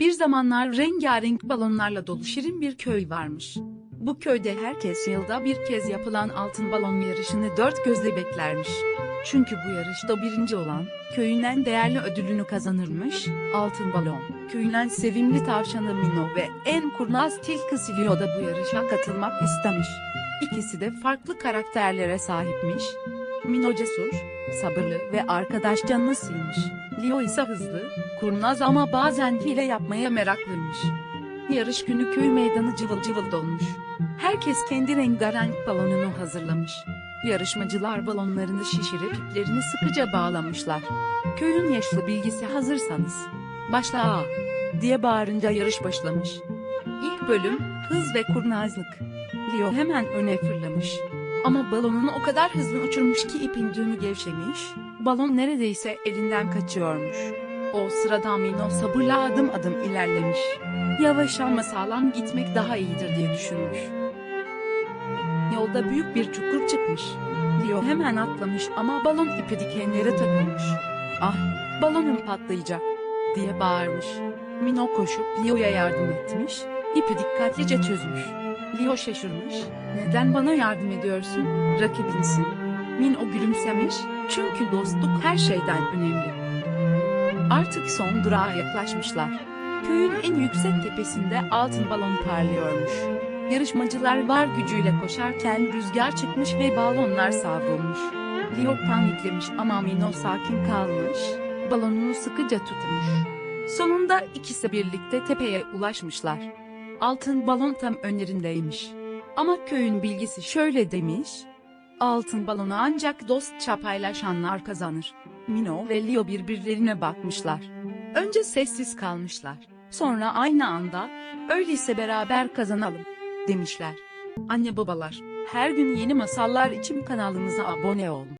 Bir zamanlar rengarenk balonlarla dolu şirin bir köy varmış. Bu köyde herkes yılda bir kez yapılan altın balon yarışını dört gözle beklermiş. Çünkü bu yarışta birinci olan, köyün en değerli ödülünü kazanırmış, altın balon. Köyün en sevimli tavşanı Mino ve en kurnaz tilkisi Leo da bu yarışa katılmak istemiş. İkisi de farklı karakterlere sahipmiş. Mino cesur, sabırlı ve arkadaş canlısıymış. Leo ise hızlı, kurnaz ama bazen hile yapmaya meraklıymış. Yarış günü köy meydanı cıvıl cıvıl dolmuş. Herkes kendi rengarenk balonunu hazırlamış. Yarışmacılar balonlarını şişirip iplerini sıkıca bağlamışlar. Köyün yaşlı bilgisi hazırsanız. Başla diye bağırınca yarış başlamış. İlk bölüm, hız ve kurnazlık. Leo hemen öne fırlamış. Ama balonunu o kadar hızlı uçurmuş ki ipin düğümü gevşemiş, balon neredeyse elinden kaçıyormuş. O sırada Mino sabırla adım adım ilerlemiş. Yavaş ama sağlam gitmek daha iyidir diye düşünmüş. Yolda büyük bir çukur çıkmış. Leo hemen atlamış ama balon ipi dikenlere takılmış. Ah, balonum patlayacak diye bağırmış. Mino koşup Leo'ya yardım etmiş, ipi dikkatlice çözmüş. Leo şaşırmış, neden bana yardım ediyorsun, rakibinsin. Mino gülümsemiş, çünkü dostluk her şeyden önemli. Artık son durağa yaklaşmışlar. Köyün en yüksek tepesinde altın balon parlıyormuş. Yarışmacılar var gücüyle koşarken rüzgar çıkmış ve balonlar savrulmuş. Leo paniklemiş ama Mino sakin kalmış, balonunu sıkıca tutmuş. Sonunda ikisi birlikte tepeye ulaşmışlar. Altın balon tam önlerindeymiş. Ama köyün bilgisi şöyle demiş. Altın balonu ancak dostça paylaşanlar kazanır. Mino ve Leo birbirlerine bakmışlar. Önce sessiz kalmışlar. Sonra aynı anda, öyleyse beraber kazanalım, demişler. Anne babalar, her gün yeni masallar için kanalımıza abone olun.